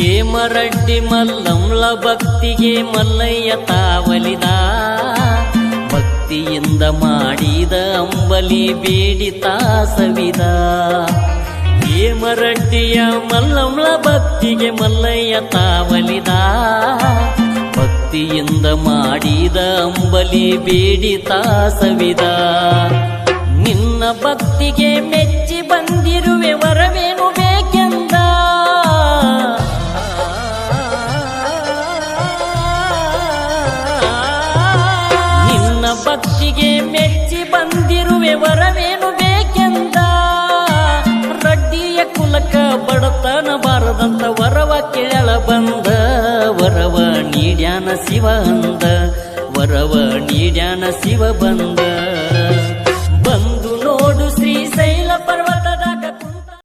ಹೇಮರಡ್ಡಿ ಮಲ್ಲಂಳ ಭಕ್ತಿಗೆ ಮಲ್ಲಯ್ಯ ತಾವಲಿದ. ಭಕ್ತಿಯಿಂದ ಮಾಡಿದ ಅಂಬಲಿ ಬೇಡಿ ತಾಸವಿದ. ಹೇಮರಡ್ಡಿಯ ಮಲ್ಲಮ್ಲ ಭಕ್ತಿಗೆ ಮಲ್ಲಯ್ಯ ತಾವಲಿದ. ಭಕ್ತಿಯಿಂದ ಮಾಡಿದ ಅಂಬಲಿ ಬೇಡಿ ತಾಸವಿದ. ನಿನ್ನ ಭಕ್ತಿಗೆ ಮೆಚ್ಚಿ ಬಂದಿರುವೆ ನೀಡ್ಯಾನ ಶಿವ ಅಂದ. ವರವ ನೀಡ್ಯಾನ ಶಿವ ಬಂದ.